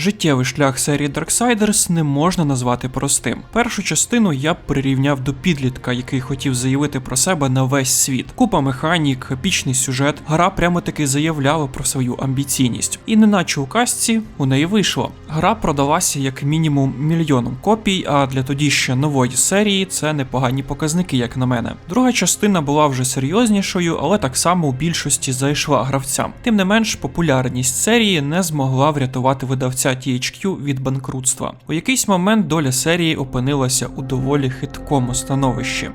Життєвий шлях серії Darksiders не можна назвати простим. Першу частину я б прирівняв до підлітка, який хотів заявити про себе на весь світ. Купа механік, епічний сюжет, гра прямо таки заявляла про свою амбіційність. І неначе у казці у неї вийшло. Гра продалася як мінімум мільйоном копій, а для тоді ще нової серії це непогані показники, як на мене. Друга частина була вже серйознішою, але так само у більшості зайшла гравцям. Тим не менш, популярність серії не змогла врятувати видавця THQ від банкрутства. У якийсь момент доля серії опинилася у доволі хиткому становищі.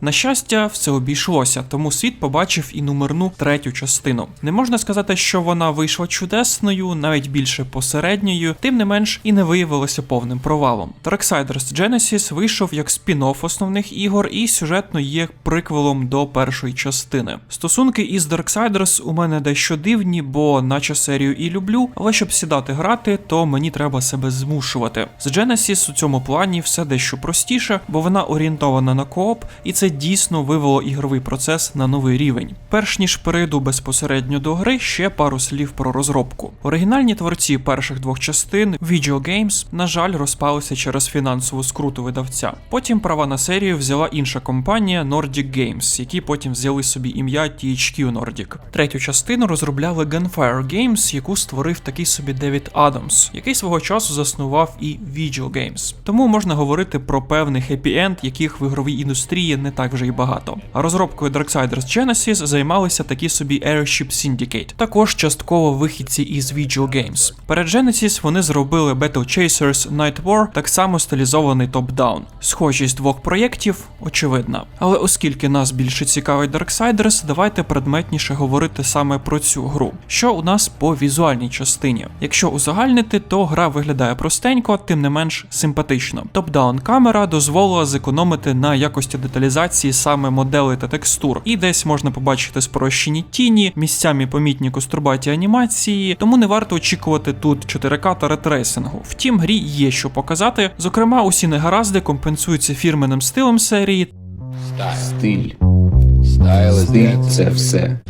На щастя, все обійшлося, тому світ побачив і номерну третю частину. Не можна сказати, що вона вийшла чудесною, навіть більше посередньою, тим не менш і не виявилася повним провалом. Darksiders Genesis вийшов як спін-офф основних ігор і сюжетно є приквелом до першої частини. Стосунки із Darksiders у мене дещо дивні, бо наче серію і люблю, але щоб сідати грати, то мені треба себе змушувати. З Genesis у цьому плані все дещо простіше, бо вона орієнтована на кооп, і це дійсно вивело ігровий процес на новий рівень. Перш ніж перейду безпосередньо до гри, ще пару слів про розробку. Оригінальні творці перших двох частин Video Games, на жаль, розпалися через фінансову скруту видавця. Потім права на серію взяла інша компанія Nordic Games, які потім взяли собі ім'я THQ Nordic. Третю частину розробляли Gunfire Games, яку створив такий собі Девід Адамс, який свого часу заснував і Visual Games. Тому можна говорити про певний хеппі-енд, яких в ігровій індустрії не так вже й багато. А розробкою Darksiders Genesis займалися такі собі Airship Syndicate, також частково вихідці із Visual Games. Перед Genesis вони зробили Battle Chasers Night War, так само стилізований топ-даун. Схожість двох проєктів очевидна. Але оскільки нас більше цікавить Darksiders, давайте предметніше говорити саме про цю гру. Що у нас по візуальній частині? Якщо узагальнити, то гра виглядає простенько, тим не менш симпатично. Топ-даун камера дозволила зекономити на якості деталізації саме моделей та текстур, і десь можна побачити спрощені тіні, місцями помітні кострубаті анімації, тому не варто очікувати тут 4К та ретрейсингу. Втім, грі є що показати. Зокрема, усі негаразди компенсуються фірменним стилем серії Стиль. Стиль це все.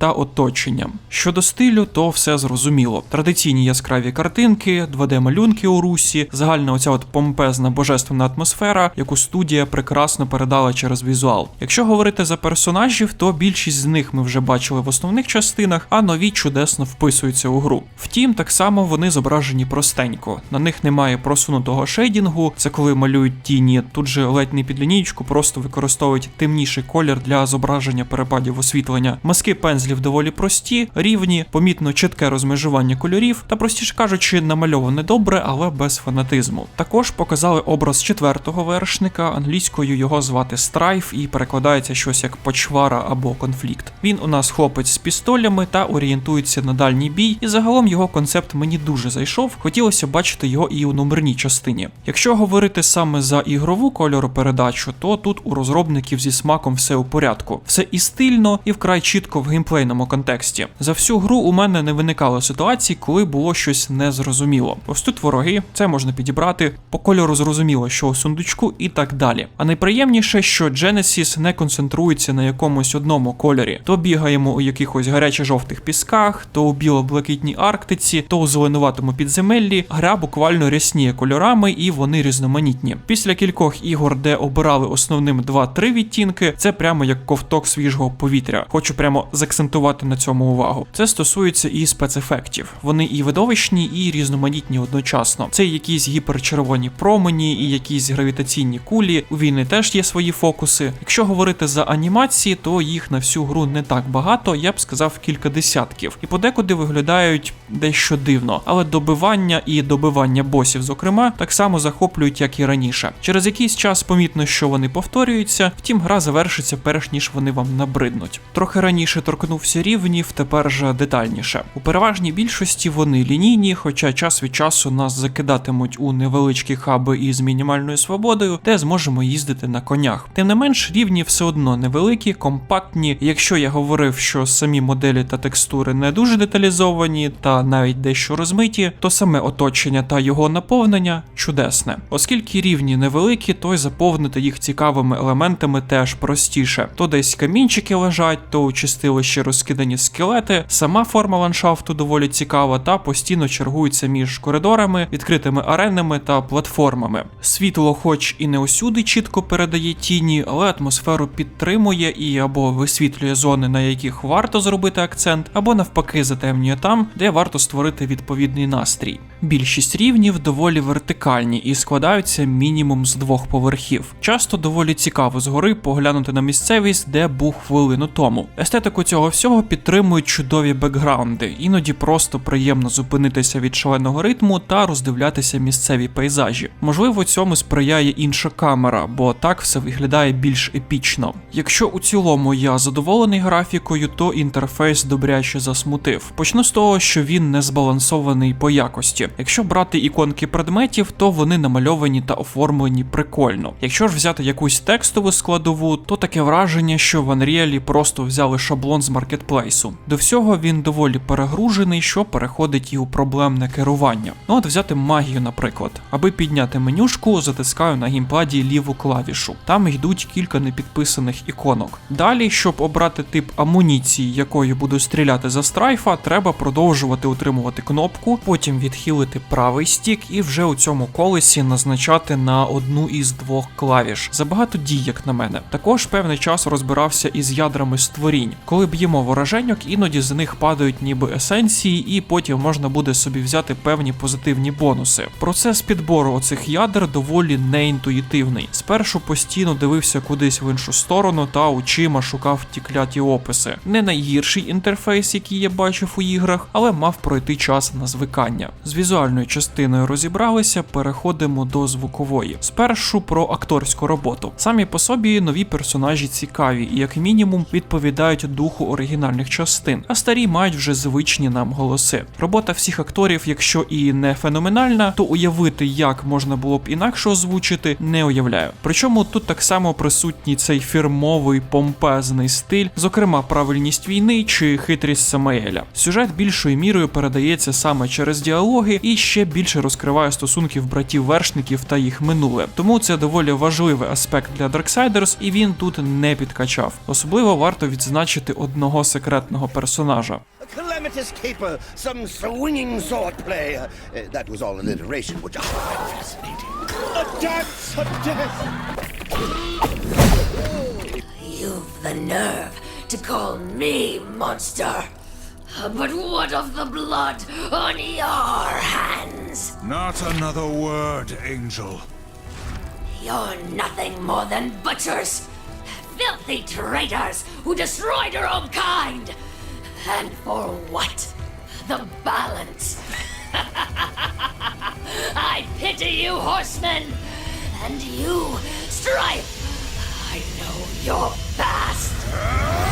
Та оточенням. Щодо стилю, то все зрозуміло. Традиційні яскраві картинки, 2D-малюнки у русі, загальна оця от помпезна божественна атмосфера, яку студія прекрасно передала через візуал. Якщо говорити за персонажів, то більшість з них ми вже бачили в основних частинах, а нові чудесно вписуються у гру. Втім, так само вони зображені простенько. На них немає просунутого шейдінгу, це коли малюють тіні. Тут же ледь не під лінійку, просто використовують темніший колір для зображення перепадів освітлення. Маски пензлів доволі прості, рівні, помітно чітке розмежування кольорів та, простіше кажучи, намальоване добре, але без фанатизму. Також показали образ четвертого вершника, англійською його звати Страйф і перекладається щось як почвара або конфлікт. Він у нас хлопець з пістолями та орієнтується на дальній бій, і загалом його концепт мені дуже зайшов. Хотілося бачити його і у номерній частині. Якщо говорити саме за ігрову кольоропередачу, то тут у розробників зі смаком все у порядку. Все і стильно, і вкрай чітко в геймплейному контексті. За всю гру у мене не виникало ситуацій, коли було щось незрозуміло. Ось тут вороги, це можна підібрати, по кольору зрозуміло, що у сундучку і так далі. А найприємніше, що Genesis не концентрується на якомусь одному кольорі. То бігаємо у якихось гаряче-жовтих пісках, то у біло-блакитній Арктиці, то у зеленуватому підземеллі. Гра буквально рясніє кольорами і вони різноманітні. Після кількох ігор, де обирали основним 2-3 відтінки, це прямо як ковток свіжого повітря. Хочу прямо закцентувати на цьому увагу. Це стосується і спецефектів. Вони і видовищні, і різноманітні одночасно. Це якісь гіперчервоні промені, і якісь гравітаційні кулі. У війни теж є свої фокуси. Якщо говорити за анімації, то їх на всю гру не так багато, я б сказав кілька десятків. І подекуди виглядають дещо дивно, але добивання і добивання босів, зокрема, так само захоплюють, як і раніше. Через якийсь час помітно, що вони повторюються, втім, гра завершиться перш ніж вони вам набриднуть. Трохи раніше торкнувся рівнів, тепер же детальніше. У переважній більшості вони лінійні, хоча час від часу нас закидатимуть у невеличкі хаби із мінімальною свободою, де зможемо їздити на конях. Тим не менш, рівні все одно невеликі, компактні. Якщо я говорив, що самі моделі та текстури не дуже деталізовані та навіть дещо розмиті, то саме оточення та його наповнення чудесне. Оскільки рівні невеликі, то й заповнити їх цікавими елементами теж простіше. То десь камінчики лежать, то у чистилище ще розкидані скелети. Сама форма ландшафту доволі цікава та постійно чергується між коридорами, відкритими аренами та платформами. Світло, хоч і не усюди чітко передає тіні, але атмосферу підтримує і або висвітлює зони, на яких варто зробити акцент, або навпаки затемнює там, де варто створити відповідний настрій. Більшість рівнів доволі вертикальні і складаються мінімум з двох поверхів. Часто доволі цікаво згори поглянути на місцевість, де був хвилину тому. Естетику цього всього підтримують чудові бекграунди, іноді просто приємно зупинитися від шаленого ритму та роздивлятися місцеві пейзажі. Можливо, цьому сприяє інша камера, бо так все виглядає більш епічно. Якщо у цілому я задоволений графікою, то інтерфейс добряче засмутив. Почну з того, що він не збалансований по якості. Якщо брати іконки предметів, то вони намальовані та оформлені прикольно. Якщо ж взяти якусь текстову складову, то таке враження, що в Unreal просто взяли шаблон з маркетплейсу. До всього він доволі перегружений, що переходить і у проблемне керування. Ну от взяти магію, наприклад. Аби підняти менюшку, затискаю на геймпаді ліву клавішу. Там йдуть кілька непідписаних іконок. Далі, щоб обрати тип амуніції, якою буду стріляти за страйфа, треба продовжувати утримувати кнопку, потім відхилити правий стік і вже у цьому колесі назначати на одну із двох клавіш. Забагато дій, як на мене. Також певний час розбирався із ядрами створінь. Коли б'ємо вороженьок, іноді з них падають ніби есенції, і потім можна буде собі взяти певні позитивні бонуси. Процес підбору оцих ядер доволі неінтуїтивний. Спершу постійно дивився кудись в іншу сторону та очима шукав ті кляті описи. Не найгірший інтерфейс, який я бачив у іграх, але мав пройти час на звикання. З візуальною частиною розібралися, переходимо до звукової. Спершу про акторську роботу. Самі по собі нові персонажі цікаві і, як мінімум, відповідають духу оригінальних частин, а старі мають вже звичні нам голоси. Робота всіх акторів, якщо і не феноменальна, то уявити, як можна було б інакше озвучити, не уявляю. Причому тут так само присутній цей фірмовий помпезний стиль, зокрема правильність війни чи хитрість Самаеля. Сюжет більшою мірою передається саме через діалоги і ще більше розкриває стосунків братів вершників та їх минуле. Тому це доволі важливий аспект для Darksiders, і він тут не підкачав. Особливо варто відзначити одного секретного персонажа. Calamitous caper, some swinging sword play. Uh, uh, that was all alliteration, which I find fascinating. A dance of death! You've the nerve to call me monster. But what of the blood on your? Not another word, Angel. You're nothing more than butchers, filthy traitors who destroyed your own kind. And for what? The balance. I pity you, horsemen, and you, Strife. I know you're past.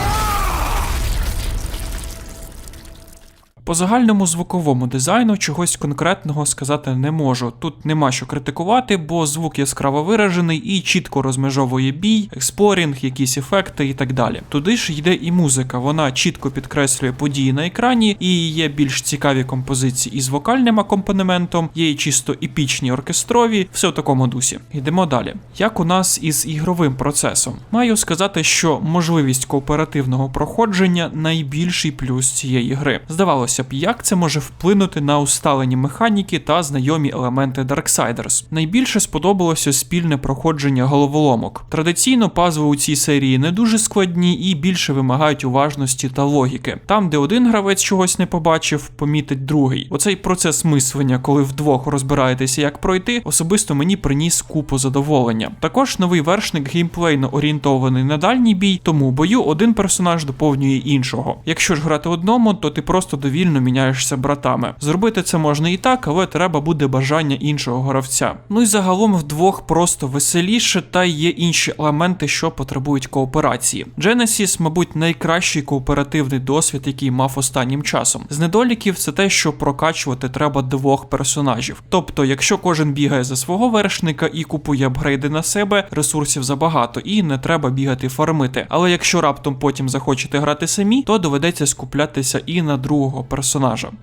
По загальному звуковому дизайну чогось конкретного сказати не можу. Тут нема що критикувати, бо звук яскраво виражений і чітко розмежовує бій, експлорінг, якісь ефекти і так далі. Туди ж йде і музика, вона чітко підкреслює події на екрані, і є більш цікаві композиції із вокальним акомпанементом, є і чисто епічні оркестрові, все в такому дусі. Йдемо далі. Як у нас із ігровим процесом? Маю сказати, що можливість кооперативного проходження найбільший плюс цієї гри. Здавалося б, як це може вплинути на усталені механіки та знайомі елементи Darksiders. Найбільше сподобалося спільне проходження головоломок. Традиційно пазли у цій серії не дуже складні і більше вимагають уважності та логіки. Там, де один гравець чогось не побачив, помітить другий. Оцей процес мислення, коли вдвох розбираєтеся, як пройти, особисто мені приніс купу задоволення. Також новий вершник геймплейно орієнтований на дальній бій, тому бою один персонаж доповнює іншого. Якщо ж грати одному, то ти просто довільно міняєшся братами. Зробити це можна і так, але треба буде бажання іншого гравця. Ну і загалом вдвох просто веселіше, та є інші елементи, що потребують кооперації. Genesis, мабуть, найкращий кооперативний досвід, який мав останнім часом. З недоліків це те, що прокачувати треба двох персонажів. Тобто, якщо кожен бігає за свого вершника і купує апгрейди на себе, ресурсів забагато і не треба бігати фармити. Але якщо раптом потім захочете грати самі, то доведеться скуплятися і на другого персонажа.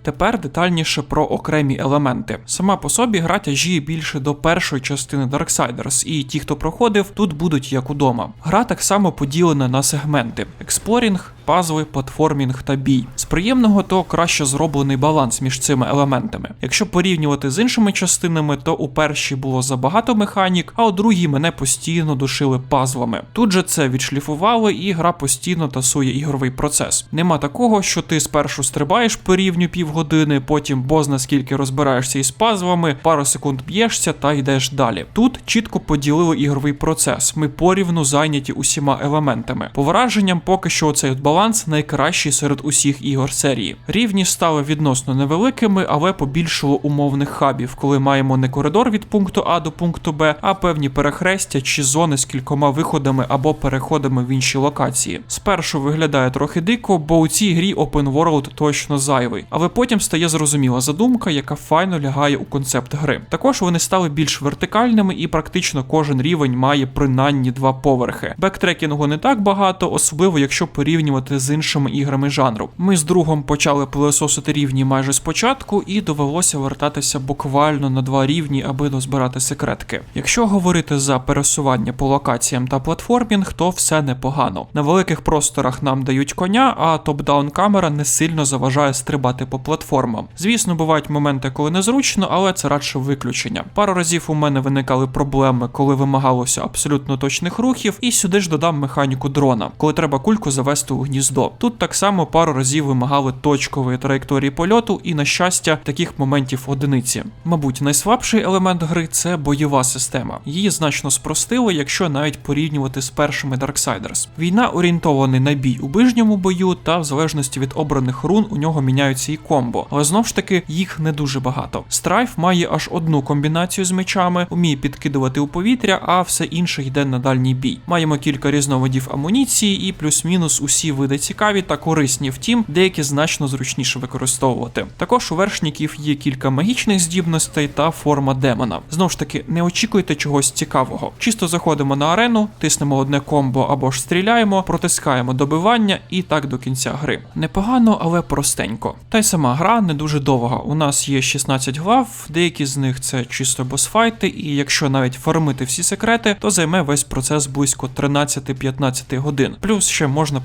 Тепер детальніше про окремі елементи. Сама по собі гра тяжіє більше до першої частини Darksiders, і ті, хто проходив, тут будуть як удома. Гра так само поділена на сегменти: експлорінг, пазли, платформінг та бій. З приємного то краще зроблений баланс між цими елементами. Якщо порівнювати з іншими частинами, то у першій було забагато механік, а у другій мене постійно душили пазлами. Тут же це відшліфували, і гра постійно тасує ігровий процес. Нема такого, що ти спершу стрибаєш по рівню півгодини, потім бозна скільки розбираєшся із пазлами, пару секунд б'єшся та йдеш далі. Тут чітко поділили ігровий процес. Ми порівну зайняті усіма елементами. По враженням, поки що цей от баланс найкращий серед усіх ігор серії. Рівні стали відносно невеликими, але побільшало умовних хабів, коли маємо не коридор від пункту А до пункту Б, а певні перехрестя чи зони з кількома виходами або переходами в інші локації. Спершу виглядає трохи дико, бо у цій грі Open World точно зайвий, але потім стає зрозуміла задумка, яка файно лягає у концепт гри. Також вони стали більш вертикальними і практично кожен рівень має принаймні два поверхи. Бектрекінгу не так багато, особливо якщо порівнювати з іншими іграми жанру. Ми з другом почали пилососити рівні майже спочатку, і довелося вертатися буквально на два рівні, аби дозбирати секретки. Якщо говорити за пересування по локаціям та платформінг, то все непогано. На великих просторах нам дають коня, а топ-даун камера не сильно заважає стрибати по платформам. Звісно, бувають моменти, коли незручно, але це радше виключення. Пару разів у мене виникали проблеми, коли вимагалося абсолютно точних рухів, і сюди ж додам механіку дрона, коли треба кульку завести у гніздо. Тут так само пару разів вимагали точкової траєкторії польоту, і на щастя, таких моментів одиниці. Мабуть, найслабший елемент гри це бойова система. Її значно спростили, якщо навіть порівнювати з першими Darksiders. Війна орієнтований на бій у ближньому бою, та в залежності від обраних рун у нього міняються і комбо, але знов ж таки їх не дуже багато. Страйф має аж одну комбінацію з мечами, уміє підкидувати у повітря, а все інше йде на дальній бій. Маємо кілька різновидів амуніції, і плюс-мінус усі види цікаві та корисні, втім, деякі значно зручніше використовувати. Також у вершників є кілька магічних здібностей та форма демона. Знову ж таки, не очікуйте чогось цікавого. Чисто заходимо на арену, тиснемо одне комбо або ж стріляємо, протискаємо добивання і так до кінця гри. Непогано, але простенько. Та й сама гра не дуже довга. У нас є 16 глав, деякі з них це чисто босфайти, і якщо навіть фармити всі секрети, то займе весь процес близько 13-15 годин. Плюс ще можна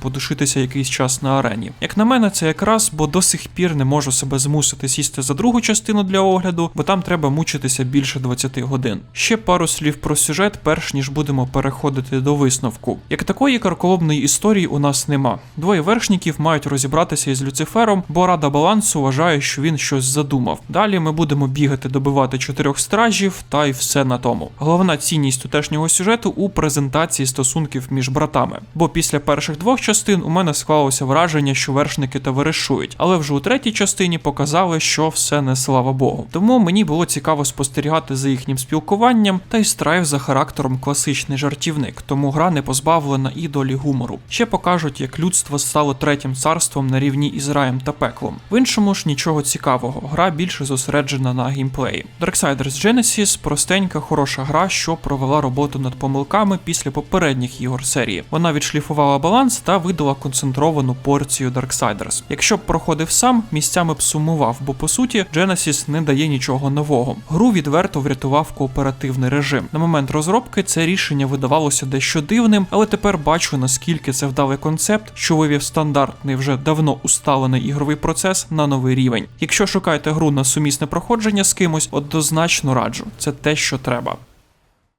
подушитися якийсь час на арені. Як на мене, це якраз, бо до сих пір не можу себе змусити сісти за другу частину для огляду, бо там треба мучитися більше 20 годин. Ще пару слів про сюжет, перш ніж будемо переходити до висновку. Як такої карколомної історії у нас нема. Двоє вершників мають розібратися із Люцифером, бо Рада балансу вважає, що він щось задумав. Далі ми будемо бігати, добивати чотирьох стражів, та й все на тому. Головна цінність тутешнього сюжету у презентації стосунків між братами. Бо після перших двох частин у мене склалося враження, що вершники товаришують, але вже у третій частині показали, що все не слава Богу. Тому мені було цікаво спостерігати за їхнім спілкуванням, та й страйв за характером класичний жартівник, тому гра не позбавлена і долі гумору. Ще покажуть, як людство стало третім царством на рівні із раєм та пеклом. В іншому ж нічого цікавого, гра більше зосереджена на геймплеї. Darksiders Genesis простенька, хороша гра, що провела роботу над помилками після попередніх ігор серії. Вона відшліфувала баланс та видала концентровану порцію Darksiders. Якщо б проходив сам, місцями б сумував, бо по суті Genesis не дає нічого нового. Гру відверто врятував кооперативний режим. На момент розробки це рішення видавалося дещо дивним, але тепер бачу наскільки це вдалий концепт, що вивів стандартний вже давно усталений ігровий процес на новий рівень. Якщо шукаєте гру на сумісне проходження з кимось, однозначно раджу. Це те, що треба.